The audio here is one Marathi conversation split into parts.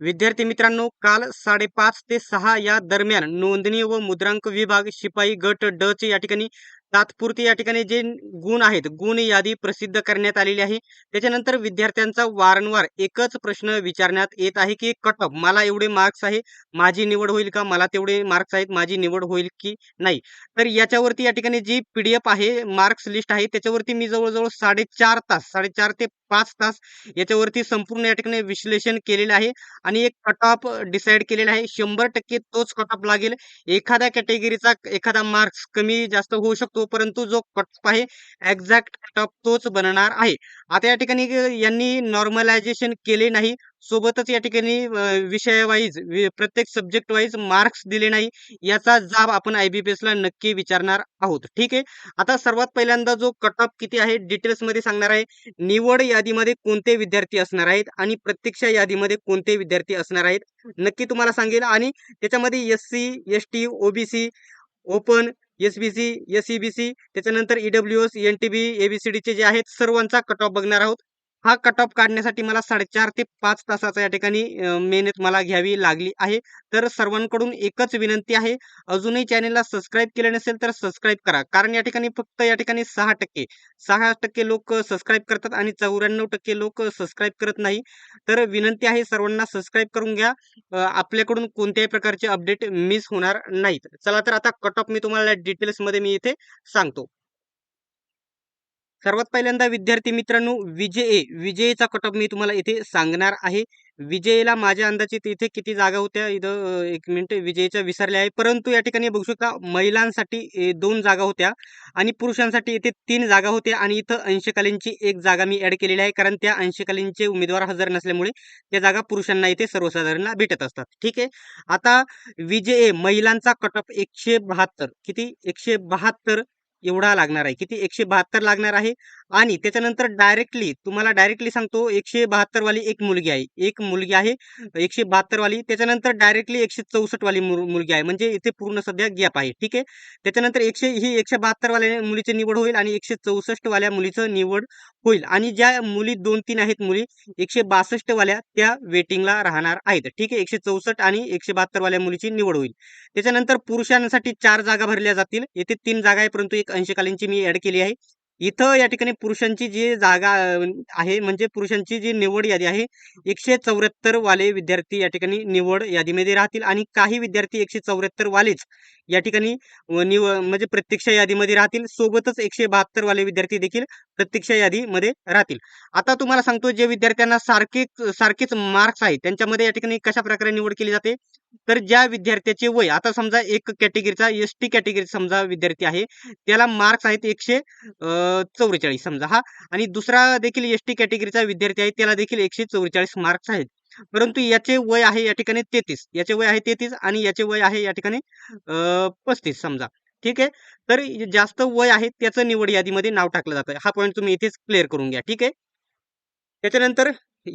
विद्यार्थी मित्रांनो काल साडेपाच ते सहा या दरम्यान नोंदणी व मुद्रांक विभाग शिपाई गट ड चे या ठिकाणी तात्पुरते या ठिकाणी जे गुण आहेत गुण यादी प्रसिद्ध करण्यात आलेली आहे. त्याच्यानंतर विद्यार्थ्यांचा वारंवार एकच प्रश्न विचारण्यात येत आहे की कट ऑफ मला एवढे मार्क्स आहे माझी निवड होईल का? मला तेवढे मार्क्स आहेत माझी निवड होईल की नाही? तर याच्यावरती या ठिकाणी जी पीडीएफ आहे मार्क्स लिस्ट आहे त्याच्यावरती मी जवळजवळ साडेचार तास साडेचार ते पाच तास याच्यावरती संपूर्ण या ठिकाणी विश्लेषण केलेलं आहे. आणि एक कट ऑफ डिसाईड केलेला आहे. शंभर टक्के तोच कट ऑफ लागेल. एखाद्या कॅटेगरीचा एखादा मार्क्स कमी जास्त होऊ शकतो परंतु जो कट ऑफ आहे एक्झॅक्ट कट ऑफ तोच बनणार आहे. आता या ठिकाणी यांनी नॉर्मलायझेशन केले नाही. सोबतच या ठिकाणी विषयवाईज प्रत्येक सब्जेक्ट वाईज मार्क्स दिले नाही याचा जाब आपण आयबीपीएस ला नक्की विचारणार आहोत. ठीक आहे? आता सर्वात पहिल्यांदा जो कट ऑफ किती आहे डिटेल्समध्ये सांगणार आहे. निवड यादीमध्ये कोणते विद्यार्थी असणार आहेत आणि प्रत्यक्ष यादीमध्ये कोणते विद्यार्थी असणार आहेत नक्की तुम्हाला सांगेल. आणि त्याच्यामध्ये S C S T OBC open S B C S E B C त्याच्यानंतर E W S N T B एबीसीडीचे जे आहेत सर्वांचा कट ऑफ बघणार आहोत. हा कट ऑफ काढण्यासाठी मला साडेचार ते पाच तासाचा या ठिकाणी मेहनत मला घ्यावी लागली आहे. तर सर्वांकडून एकच विनंती आहे अजूनही चॅनेलला सबस्क्राईब केले नसेल तर सबस्क्राईब करा. कारण या ठिकाणी फक्त या ठिकाणी सहा टक्के सहा टक्के लोक सबस्क्राईब करतात आणि चौऱ्याण्णव टक्के लोक सबस्क्राईब करत नाही. तर विनंती आहे सर्वांना सबस्क्राईब करून घ्या. आपल्याकडून कोणत्याही प्रकारचे अपडेट मिस होणार नाहीत. चला तर आता कट ऑफ मी तुम्हाला डिटेल्समध्ये मी इथे सांगतो. सर्वात पहिल्यांदा विद्यार्थी मित्रांनो विजय विजयचा कटअप मी तुम्हाला इथे सांगणार आहे. विजयला माझ्या अंदाजित इथे किती जागा होत्या? इथं एक मिनिट विजयच्या विसरल्या आहे. परंतु या ठिकाणी बघू शकता महिलांसाठी दोन जागा होत्या आणि पुरुषांसाठी इथे तीन जागा होत्या आणि इथं अंशकालीनची एक जागा मी ॲड केलेली आहे. कारण त्या अंशकालीनचे उमेदवार हजर नसल्यामुळे त्या जागा पुरुषांना इथे सर्वसाधारण भेटत असतात. ठीक आहे? आता विजय महिलांचा कटअप एकशे बहात्तर. किती? एकशे बहात्तर एवढा लागणार आहे. किती? एकशे बहात्तर लागणार आहे. आणि त्याच्यानंतर डायरेक्टली तुम्हाला डायरेक्टली सांगतो एकशे बहात्तर वाली एक मुलगी आहे. एक मुलगी आहे एकशे बहात्तर वाली त्याच्यानंतर डायरेक्टली एकशे चौसष्ट वाली मुलगी आहे. म्हणजे इथे पूर्ण सध्या गॅप आहे. ठीक आहे? त्याच्यानंतर एकशे ही एकशे बहात्तर वाल्या मुलीची निवड होईल आणि एकशे चौसष्ट वाल्या मुलीचं निवड होईल. आणि ज्या मुली दोन तीन आहेत मुली एकशे बासष्ट वाल्या त्या वेटिंगला राहणार आहेत. ठीक आहे? एकशे चौसष्ट आणि एकशे बहात्तर वाल्या मुलीची निवड होईल. त्याच्यानंतर पुरुषांसाठी चार जागा भरल्या जातील. येथे तीन जागा आहे परंतु एक अंशकालीनची मी ऍड केली आहे. इथं या ठिकाणी पुरुषांची जी जागा आहे म्हणजे पुरुषांची जी निवड यादी आहे एकशे चौऱ्याहत्तर वाले विद्यार्थी या ठिकाणी निवड यादीमध्ये राहतील आणि काही विद्यार्थी एकशे चौऱ्याहत्तर वालेच या ठिकाणी निव म्हणजे प्रत्यक्ष यादीमध्ये राहतील. सोबतच एकशे बहात्तर वाले विद्यार्थी देखील प्रत्यक्ष यादीमध्ये राहतील. आता तुम्हाला सांगतो जे विद्यार्थ्यांना सारखे सारखेच मार्क्स आहेत त्यांच्यामध्ये या ठिकाणी कशा प्रकारे निवड केली जाते? तर ज्या विद्यार्थ्याचे वय आता समजा एक कॅटेगरीचा एस टी कॅटेगरी समजा विद्यार्थी आहे त्याला मार्क्स आहेत एकशे चौवेचाळीस समजा हा. आणि दुसरा देखील एस टी कॅटेगरीचा विद्यार्थी आहे त्याला देखील एकशे चौवेचाळीस मार्क्स आहेत. परंतु याचे वय आहे या ठिकाणी तेहतीस. याचे वय आहे तेहतीस आणि याचे वय आहे या ठिकाणी पस्तीस समजा. ठीक आहे? तर जास्त वय आहे त्याचं निवड यादीमध्ये नाव टाकलं जातं. हा पॉईंट तुम्ही इथेच क्लिअर करून घ्या. ठीक आहे? त्याच्यानंतर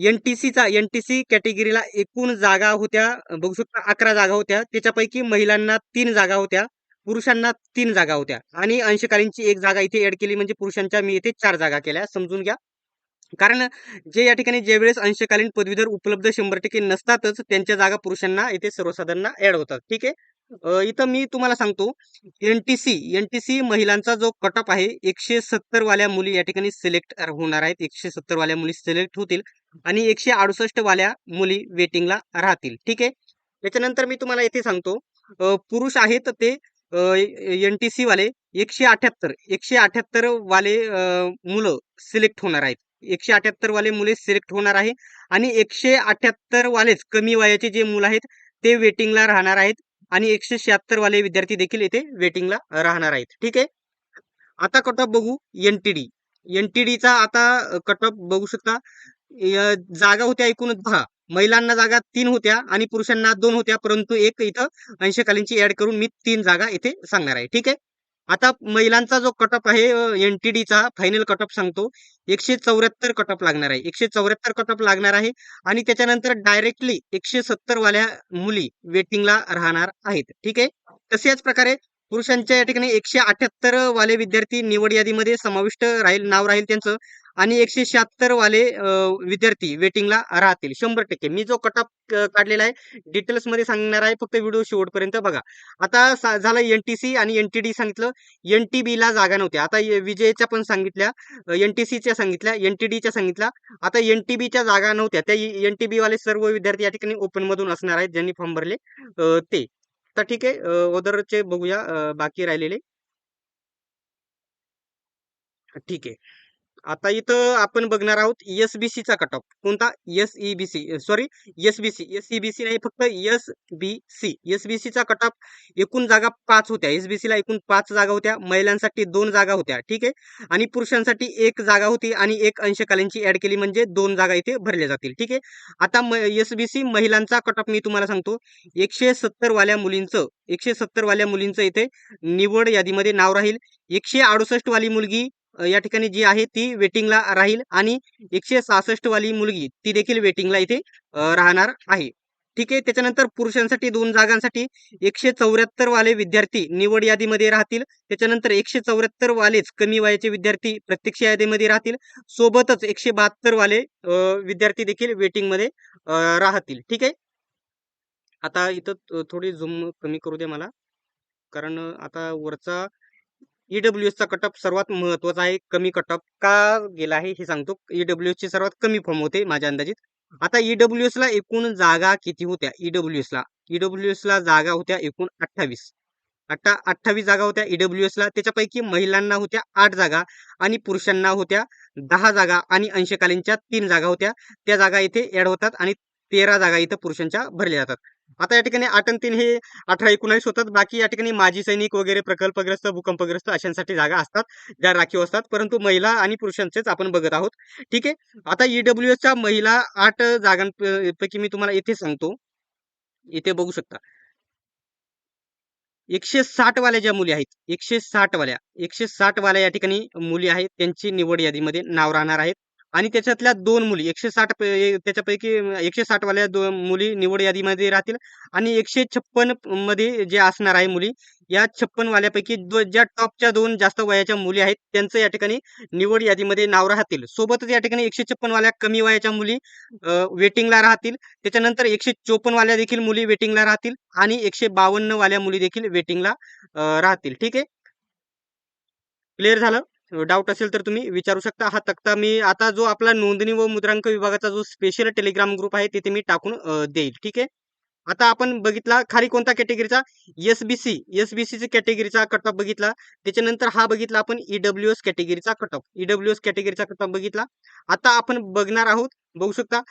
एनटीसीचा एनटीसी कॅटेगरीला एकूण जागा होत्या. बघू शकता अकरा जागा होत्या. त्याच्यापैकी महिलांना तीन जागा होत्या. पुरुषांना तीन जागा होत्या. आणि अंशकालीनची एक जागा इथे ऍड केली म्हणजे पुरुषांच्या मी इथे चार जागा केल्या. समजून घ्या. कारण जे या ठिकाणी ज्यावेळेस अंशकालीन पदवीधर उपलब्ध शंभर टक्के नसतातच त्यांच्या जागा पुरुषांना इथे सर्वसाधारण ऍड होतात. ठीक आहे? इथं मी तुम्हाला सांगतो एनटीसी एनटीसी महिलांचा जो कट ऑफ आहे एकशे सत्तर वाल्या मुली या ठिकाणी सिलेक्ट होणार आहेत. एकशे सत्तर वाल्या मुली सिलेक्ट होतील. आणि एकशे अडुसष्ट वाल्या मुली वेटिंगला राहतील. ठीक आहे? त्याच्यानंतर मी तुम्हाला येथे सांगतो पुरुष आहेत ते एनटीसी वाले एकशे अठ्याहत्तर. एकशे अठ्याहत्तर वाले मुलं सिलेक्ट होणार आहेत. एकशे अठ्याहत्तर वाले मुले सिलेक्ट होणार आहे आणि एकशे अठ्याहत्तर वालेच कमी वयाचे जे मुलं आहेत ते वेटिंगला राहणार आहेत आणि एकशे शहात्तर वाले विद्यार्थी देखील येथे वेटिंगला राहणार आहेत. ठीक आहे? आता कट ऑफ बघू एनटीडी डीचा आता कट ऑफ बघू शकता. जागा होत्या एकूण दहा. महिलांना जागा तीन होत्या आणि पुरुषांना दोन होत्या परंतु एक इथं अंशकालीनची ऍड करून मी तीन जागा इथे सांगणार आहे. ठीक आहे? आता महिलांचा जो कट ऑफ आहे एनटीडीचा फायनल कट ऑफ सांगतो. एकशे चौऱ्याहत्तर कट ऑफ लागणार आहे. एकशे चौऱ्याहत्तर कट ऑफ लागणार आहे आणि त्याच्यानंतर डायरेक्टली एकशे सत्तर वाल्या मुली वेटिंगला राहणार आहेत. ठीक आहे? तशाच प्रकारे पुरुषांच्या या ठिकाणी एकशे अठ्याहत्तर वाले विद्यार्थी निवड यादीमध्ये समाविष्ट राहील नाव राहील त्यांचं. आणि एकशे शहात्तर वाले विद्यार्थी वेटिंगला राहतील. शंभर टक्के. मी जो कट ऑफ काढलेला आहे डिटेल्समध्ये सांगणार आहे फक्त व्हिडिओ शेवटपर्यंत बघा. आता झालं एनटीसी आणि एनटीडी सांगितलं. एनटीबी ला जागा नव्हत्या आता विजयच्या पण सांगितल्या एनटीसीच्या सांगितल्या एनटीडीच्या सांगितल्या. आता एनटीबीच्या जागा नव्हत्या. त्या एनटीबी वाले सर्व विद्यार्थी या ठिकाणी ओपन मधून असणार आहेत ज्यांनी फॉर्म भरले ते. तर ठीक आहे ओदरचे बघूया बाकी राहिलेले. ठीक आहे. आता इथं आपण बघणार आहोत एसबीसीचा कट ऑफ कोणता? एसईबीसी सॉरी एसबीसी एसईबीसी नाही फक्त एस बी सी एसबीसीचा कट ऑफ एकूण जागा पाच होत्या. एसबीसीला एकूण पाच जागा होत्या. महिलांसाठी दोन जागा होत्या. ठीक आहे? आणि पुरुषांसाठी एक जागा होती आणि एक अंशकालीनची ऍड केली म्हणजे दोन जागा इथे भरल्या जातील. ठीक आहे? आता एसबीसी महिलांचा कट ऑफ मी तुम्हाला सांगतो. एकशे सत्तर वाल्या मुलींचं एकशे सत्तर वाल्या मुलींचं इथे निवड यादीमध्ये नाव राहील. एकशे अडुसष्ट वाली मुलगी या ठिकाणी जी आहे ती वेटिंगला राहील आणि एकशे सहासष्ट वाली मुलगी ती देखील वेटिंगला इथे राहणार आहे. ठीक आहे त्याच्यानंतर पुरुषांसाठी दोन जागांसाठी एकशे चौऱ्याहत्तर वाले विद्यार्थी निवड यादीमध्ये राहतील. त्याच्यानंतर एकशे चौऱ्याहत्तर वालेच कमी वयाचे विद्यार्थी प्रत्यक्ष यादीमध्ये राहतील. सोबतच एकशे बहात्तर वाले विद्यार्थी देखील वेटिंगमध्ये राहतील. ठीक आहे? आता इथं थोडी झूम कमी करू दे मला. कारण आता वरचा ईडब्ल्यू चा कटअप सर्वात महत्त्वाचा आहे कमी कटअप का गेला आहे हे सांगतो. ईडब्ल्यू चे सर्वात कमी फॉर्म होते माझ्या अंदाजित. आता ईडब्ल्यू ला एकूण जागा किती होत्या? ईडब्ल्यू ला ईडब्ल्यू ला जागा होत्या एकूण अठ्ठावीस. आता अठ्ठावीस जागा होत्या ईडब्ल्यू ला त्याच्यापैकी महिलांना होत्या आठ जागा आणि पुरुषांना होत्या दहा जागा आणि अंशकालीनच्या तीन जागा होत्या. त्या जागा इथे ऍड होतात आणि तेरा जागा इथं पुरुषांच्या भरल्या जातात. आता या ठिकाणी आठ आणि तीन हे अठरा एकोणावीस होतात. बाकी या ठिकाणी माजी सैनिक वगैरे प्रकल्पग्रस्त भूकंपग्रस्त अशांसाठी जागा असतात. ज्या राखीव असतात. परंतु महिला आणि पुरुषांचेच आपण बघत आहोत. ठीक आहे. आता ईडब्ल्यू च्या महिला आठ जागांपैकी मी तुम्हाला इथे सांगतो. इथे बघू शकता. एकशे साठ वाल्या ज्या मुली आहेत एकशे साठ वाल्या एकशे साठ वाल्या या ठिकाणी मुली आहेत. त्यांची निवड यादीमध्ये नाव राहणार आहेत. आणि त्याच्यातल्या दोन मुली एकशे साठ त्याच्यापैकी एकशे साठ वाल्या दोन मुली निवड यादीमध्ये राहतील. आणि एकशे छप्पनमध्ये जे असणार आहे मुली या छप्पन वाल्यापैकी ज्या टॉपच्या दोन जास्त वयाच्या मुली आहेत त्यांचं या ठिकाणी निवड यादीमध्ये नाव राहतील. सोबतच या ठिकाणी एकशे छप्पन वाल्या कमी वयाच्या मुली वेटिंगला राहतील. त्याच्यानंतर एकशे चोपन्न वाल्या देखील मुली वेटिंगला राहतील आणि एकशे बावन्न वाल्या मुली देखील वेटिंगला राहतील. ठीक आहे? क्लिअर झालं? डाऊट असेल तर तुम्ही विचारू शकता. हा तक्ता मी आता जो आपला नोंदणी व मुद्रांक विभागाचा जो स्पेशल टेलिग्राम ग्रुप आहे तिथे मी टाकून देईल. ठीक आहे? आता आपण बघितला खाली कोणता कॅटेगरीचा एसबीसी एसबीसी कॅटेगरीचा कट ऑफ बघितला. त्याच्यानंतर हा बघितला आपण ईडब्ल्यू एस कॅटेगरीचा कट ऑफ ईडब्ल्यू एस कॅटेगरीचा कट ऑफ बघितला. आता आपण बघणार आहोत बघू शकता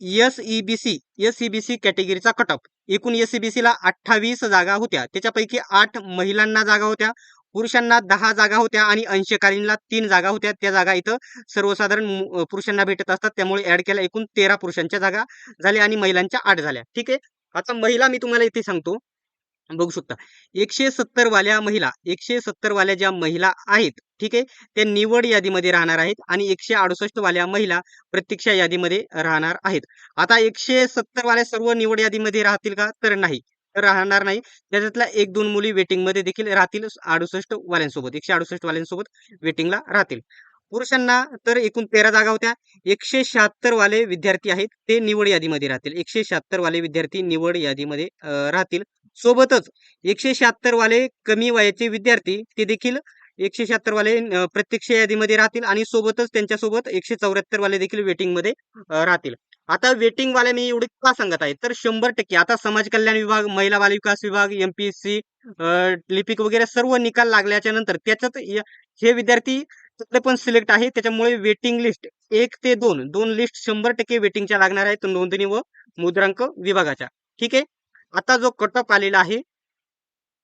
एस ईबीसी एस ईबीसी कॅटेगरीचा कट ऑफ एकूण एस ला अठ्ठावीस जागा होत्या. त्याच्यापैकी आठ महिलांना जागा होत्या. पुरुषांना दहा जागा होत्या आणि अंशकालीनला तीन जागा होत्या. त्या जागा इथं सर्वसाधारण पुरुषांना भेटत असतात. त्यामुळे ऍड केल्या एकूण तेरा पुरुषांच्या जागा झाल्या आणि महिलांच्या आठ झाल्या. ठीक आहे? आता महिला मी तुम्हाला इथे सांगतो. बघू शकता. एकशे सत्तर वाल्या महिला एकशे सत्तर वाल्या ज्या महिला आहेत ठीक आहे? त्या निवड यादीमध्ये राहणार आहेत आणि एकशे अडुसष्ट वाल्या महिला प्रत्यक्ष यादीमध्ये राहणार आहेत. आता एकशे सत्तर वाल्या सर्व निवड यादीमध्ये राहतील का? तर नाही. राहणार नाही. त्याच्यातल्या एक दोन मुली वेटिंगमध्ये देखील राहतील अडुसष्ट वाल्यांसोबत एकशे अडुसष्ट वाल्यांसोबत वेटिंगला राहतील. पुरुषांना तर एकूण तेरा जागा होत्या. एकशे शहात्तर वाले विद्यार्थी आहेत ते निवड यादीमध्ये राहतील. एकशे शहात्तर वाले विद्यार्थी निवड यादीमध्ये राहतील. सोबतच एकशे शहात्तर वाले कमी वयाचे विद्यार्थी ते देखील एकशे शहात्तर वाले प्रत्यक्ष यादीमध्ये राहतील आणि सोबतच त्यांच्यासोबत एकशे चौऱ्याहत्तर वाले देखील वेटिंगमध्ये राहतील. आता वेटिंग वाले मी एवढे का सांगत आहे? तर शंभर टक्के. आता समाज कल्याण विभाग महिला बाल विकास विभाग एमपीएससी लिपिक वगैरे सर्व निकाल लागल्याच्या नंतर त्याच्यात हे विद्यार्थी पण सिलेक्ट आहे. त्याच्यामुळे वेटिंग लिस्ट एक ते दोन दोन लिस्ट शंभर टक्के वेटिंगच्या लागणार आहेत नोंदणी व मुद्रांक विभागाच्या. ठीक आहे? आता जो कट ऑफ आलेला आहे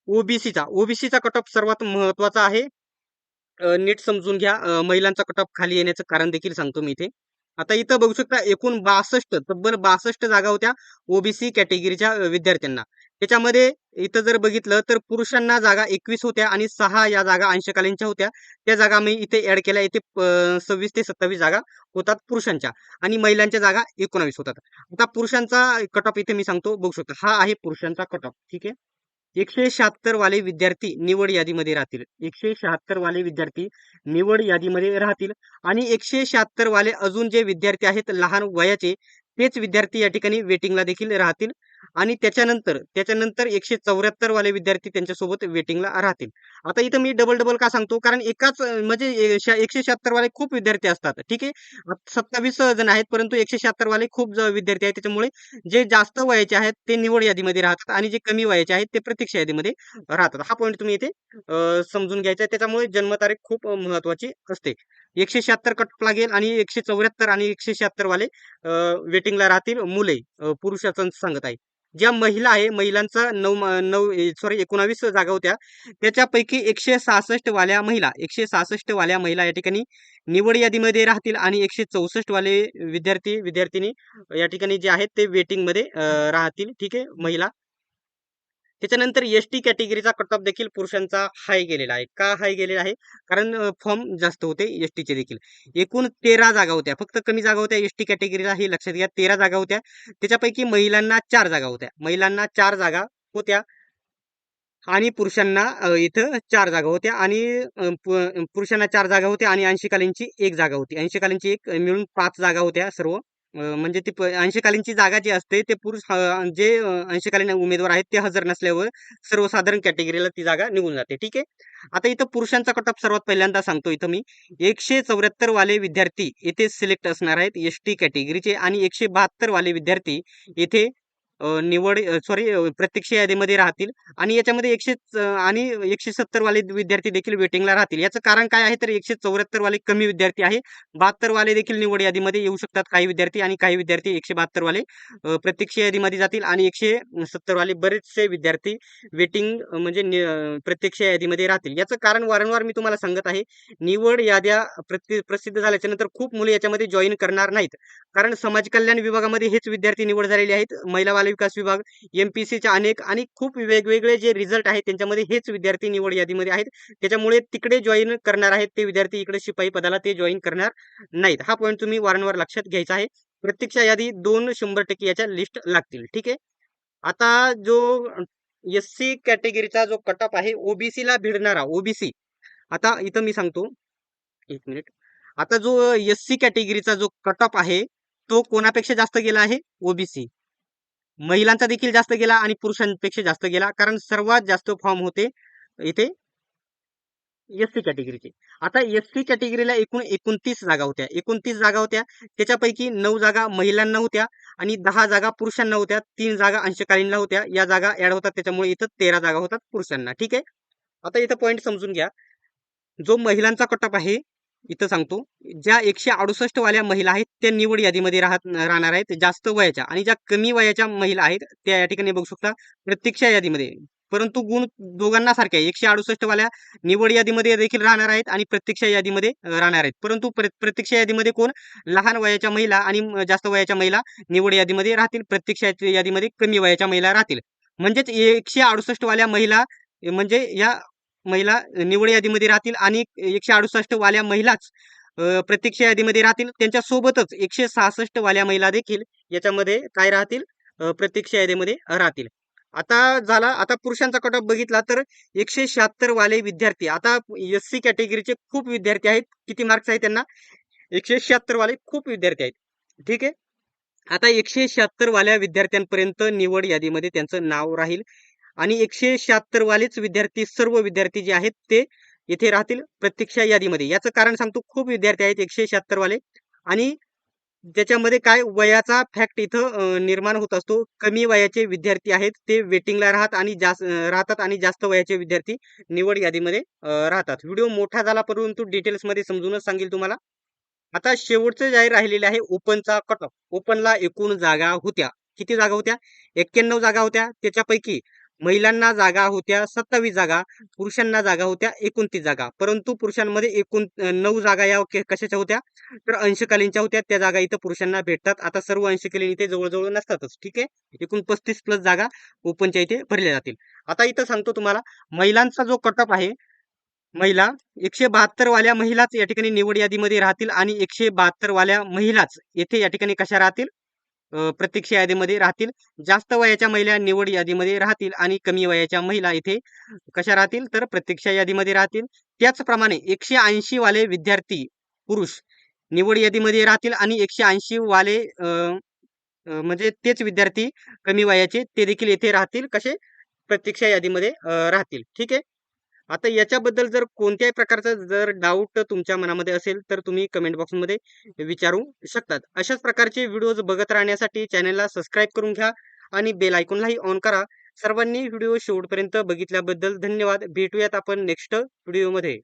ओबीसीचा ओबीसीचा कट ऑफ सर्वात महत्त्वाचा आहे. नीट समजून घ्या. महिलांचा कट ऑफ खाली येण्याचं कारण देखील सांगतो मी इथे. आता इथं बघू शकता एकूण बासष्ट तब्बल बासष्ट जागा होत्या ओबीसी कॅटेगरीच्या विद्यार्थ्यांना. त्याच्यामध्ये इथं जर बघितलं तर पुरुषांना जागा एकवीस होत्या आणि सहा या जागा अंशकालीनच्या होत्या. त्या जागा मी इथे ऍड केल्या. इथे सव्वीस ते सत्तावीस जागा होतात पुरुषांच्या आणि महिलांच्या जागा एकोणावीस होतात. आता पुरुषांचा कट ऑफ इथे मी सांगतो. बघू शकता हा आहे पुरुषांचा कट ऑफ ठीक आहे? एकशे शहात्तर वाले विद्यार्थी निवड यादीमध्ये राहतील. एकशे शहात्तर वाले विद्यार्थी निवड यादीमध्ये राहतील. आणि एकशे शहात्तर वाले अजून जे विद्यार्थी आहेत लहान वयाचे तेच विद्यार्थी या ठिकाणी वेटिंगला देखील राहतील. आणि त्याच्यानंतर त्याच्यानंतर एकशे चौऱ्याहत्तर वाले विद्यार्थी त्यांच्यासोबत वेटिंगला राहतील. आता इथं मी डबल डबल का सांगतो? कारण एकाच म्हणजे एकशे शहात्तर वाले खूप विद्यार्थी असतात. ठीक आहे? सत्तावीस जण आहेत परंतु एकशे शहात्तर वाले खूप विद्यार्थी आहेत. त्याच्यामुळे जे जास्त वयाचे आहेत ते निवड यादीमध्ये राहतात आणि जे कमी वयाचे आहेत ते प्रतीक्षा यादीमध्ये राहतात. हा पॉईंट तुम्ही इथे समजून घ्यायचा आहे. त्याच्यामुळे जन्मतारीख खूप महत्वाची असते. एकशे शहात्तर कट लागेल आणि एकशे चौऱ्याहत्तर आणि एकशे शहात्तर वाले वेटिंगला राहतील मुले पुरुषाचं सांगत आहे. ज्या महिला आहे महिलांचा नऊ नऊ सॉरी एकोणावीस जागा होत्या. त्याच्यापैकी एकशे सहासष्ट वाल्या महिला एकशे सहासष्ट वाल्या महिला या ठिकाणी निवड यादीमध्ये राहतील आणि एकशे चौसष्ट वाले विद्यार्थी विद्यार्थिनी या ठिकाणी जे आहेत ते वेटिंगमध्ये राहतील. ठीक आहे महिला. त्याच्यानंतर एस टी कॅटेगरीचा कट ऑफ देखील पुरुषांचा हाय गेलेला आहे. का हाय गेलेला आहे? कारण फॉर्म जास्त होते एस टीचे देखील. एकूण तेरा जागा होत्या. फक्त कमी जागा होत्या एस टी कॅटेगरीला हे लक्षात घ्या. तेरा जागा होत्या. त्याच्यापैकी महिलांना चार जागा होत्या. महिलांना चार जागा होत्या आणि पुरुषांना इथं चार जागा होत्या आणि पु- पुरुषांना चार जागा होत्या आणि अंशकालीनची एक जागा होती. ऐंशीकालीनची एक मिळून पाच जागा होत्या सर्व. म्हणजे ती प- अंशकालीनची जागा जी असते ते पुरुष जे अंशकालीन उमेदवार आहेत ते हजर नसल्यावर सर्वसाधारण कॅटेगरीला ती जागा निघून जाते. ठीक आहे? आता इथं पुरुषांचा कट ऑफ सर्वात पहिल्यांदा सांगतो इथं मी. एकशे चौऱ्याहत्तर वाले विद्यार्थी येथे सिलेक्ट असणार आहेत एस टी कॅटेगरीचे आणि एकशे बहात्तर वाले विद्यार्थी येथे निवड सॉरी प्रत्यक्ष यादीमध्ये राहतील आणि याच्यामध्ये एकशे आणि एकशे सत्तर वाले विद्यार्थी देखील वेटिंगला राहतील. याचं कारण काय आहे? तर एकशे चौऱ्याहत्तर वाले कमी विद्यार्थी आहे. बहात्तर वाले देखील निवड यादीमध्ये येऊ शकतात काही विद्यार्थी आणि काही विद्यार्थी एकशे बहात्तर वाले प्रत्यक्ष यादीमध्ये जातील आणि एकशे सत्तर वाले बरेचसे विद्यार्थी वेटिंग म्हणजे प्रत्यक्ष यादीमध्ये राहतील. याचं कारण वारंवार मी तुम्हाला सांगत आहे निवड याद्या प्रति प्रसिद्ध झाल्याच्यानंतर खूप मुले याच्यामध्ये जॉईन करणार नाहीत. कारण समाज कल्याण विभागामध्ये हेच विद्यार्थी निवड झालेले आहेत. बालविकास विकास विभाग एमपीसीचे अनेक आणि खूप वेगवेगळे जे रिझल्ट आहेत त्यांच्यामध्ये हेच विद्यार्थी निवड यादीमध्ये आहेत. त्याच्यामुळे तिकडे जॉईन करणार आहेत ते विद्यार्थी इकडे शिपाई पदाला ते जॉईन करणार नाहीत. हा पॉईंट तुम्ही वारंवार लक्षात घ्यायचा आहे. प्रत्यक्ष यादी दोन शंभर टक्के याच्या लिस्ट लागतील. ठीक आहे? आता जो एस सी कॅटेगरीचा जो कटअप आहे ओबीसी ला भिडणारा ओबीसी आता इथं मी सांगतो. एक मिनिट आता जो एस सी कॅटेगरीचा जो कटअप आहे तो कोणापेक्षा जास्त गेला आहे? ओबीसी महिलांचा देखील जास्त गेला आणि पुरुषांपेक्षा जास्त गेला. कारण सर्वात जास्त फॉर्म होते इथे एस सी कॅटेगरीचे आता एस सी कॅटेगरीला एकूण एकोणतीस जागा होत्या. एकोणतीस जागा होत्या. त्याच्यापैकी नऊ जागा महिलांना होत्या आणि दहा जागा पुरुषांना होत्या. तीन जागा अंशकालीनला होत्या. या जागा ऍड होतात. त्याच्यामुळे इथं तेरा जागा होतात पुरुषांना. ठीक आहे? आता इथं पॉईंट समजून घ्या. जो महिलांचा कटअप आहे इथं सांगतो ज्या एकशे अडुसष्ट वाल्या महिला आहेत त्या निवड यादीमध्ये राहत राहणार आहेत. जास्त वयाच्या आणि ज्या कमी वयाच्या महिला आहेत त्या या ठिकाणी बघू शकता प्रत्यक्षा यादीमध्ये. परंतु गुण दोघांना सारखे आहे एकशे अडुसष्ट वाल्या निवड यादीमध्ये देखील राहणार आहेत आणि प्रत्यक्ष यादीमध्ये राहणार आहेत. परंतु प्र- प्रत्यक्ष यादीमध्ये कोण? लहान वयाच्या महिला आणि जास्त वयाच्या महिला निवड यादीमध्ये राहतील. प्रत्यक्ष यादीमध्ये कमी वयाच्या महिला राहतील. म्हणजेच एकशे अडुसष्ट वाल्या महिला म्हणजे या महिला निवड यादीमध्ये राहतील आणि एकशे अडुसष्ट वाल्या महिलाच प्रत्यक्ष यादीमध्ये राहतील. त्यांच्या सोबतच एकशे सहासष्ट वाल्या महिला देखील याच्यामध्ये काय राहतील? प्रत्यक्ष यादीमध्ये राहतील. आता झाला आता पुरुषांचा कट ऑफ बघितला तर एकशे शहात्तर वाले विद्यार्थी आता एस सी कॅटेगरीचे खूप विद्यार्थी आहेत. किती मार्क्स आहेत त्यांना? एकशे शहात्तर वाले खूप विद्यार्थी आहेत. ठीक आहे? आता एकशे शहात्तर वाल्या विद्यार्थ्यांपर्यंत निवड यादीमध्ये त्यांचं नाव राहील. आणि एकशे शहात्तर वालेच विद्यार्थी सर्व विद्यार्थी जे आहेत ते इथे राहतील प्रत्यक्ष यादीमध्ये. याचं कारण सांगतो खूप विद्यार्थी आहेत एकशे शहात्तर वाले. आणि त्याच्यामध्ये काय वयाचा फॅक्ट इथं निर्माण होत असतो. कमी वयाचे विद्यार्थी आहेत ते वेटिंगला राहत आणि जास्त राहतात आणि जास्त वयाचे विद्यार्थी निवड यादीमध्ये राहतात. व्हिडिओ मोठा झाला परंतु डिटेल्समध्ये समजूनच सांगेल तुम्हाला. आता शेवटचं जाहीर राहिलेले आहे ओपनचा कट ऑफ ओपनला एकूण जागा होत्या. किती जागा होत्या? एक्क्याण्णव जागा होत्या. त्याच्यापैकी महिलांना जागा होत्या सत्तावीस जागा पुरुषांना जागा होत्या एकोणतीस जागा. परंतु पुरुषांमध्ये एकूण नऊ जागा या के- कशाच्या होत्या? तर अंशकालीनच्या होत्या. त्या जागा इथं पुरुषांना भेटतात. आता सर्व अंशकालीन इथे जवळजवळ नसतातच. ठीक आहे? एकूण पस्तीस प्लस जागा ओपनच्या इथे भरल्या जातील. आता इथं सांगतो तुम्हाला महिलांचा जो कटअप आहे महिला एकशे बहात्तर वाल्या महिलाच या ठिकाणी निवड यादीमध्ये राहतील आणि एकशे बहात्तर वाल्या महिलाच येथे या ठिकाणी कशा राहतील? प्रतीक्षा यादीमध्ये राहतील. जास्त वयाच्या महिला निवड यादीमध्ये राहतील आणि कमी वयाच्या महिला इथे कशा राहतील? तर प्रतीक्षा यादीमध्ये राहतील. त्याचप्रमाणे एकशे ऐंशी वाले विद्यार्थी पुरुष निवड यादीमध्ये राहतील आणि एकशे ऐंशी वाले म्हणजे तेच विद्यार्थी कमी वयाचे ते देखील येथे राहतील. कसे? प्रतीक्षा यादीमध्ये राहतील. ठीक आहे? आता याच्याबद्दल जर कोणत्याही प्रकारचा जर डाऊट तुमच्या मनामध्ये असेल तर तुम्ही कमेंट बॉक्समध्ये विचारू शकतात. अशाच प्रकारचे व्हिडिओज बघत राहण्यासाठी चॅनलला सबस्क्राईब करून घ्या आणि बेल आयकॉनलाही ऑन करा. सर्वांनी व्हिडिओ शेवटपर्यंत बघितल्याबद्दल धन्यवाद. भेटूयात आपण नेक्स्ट व्हिडिओमध्ये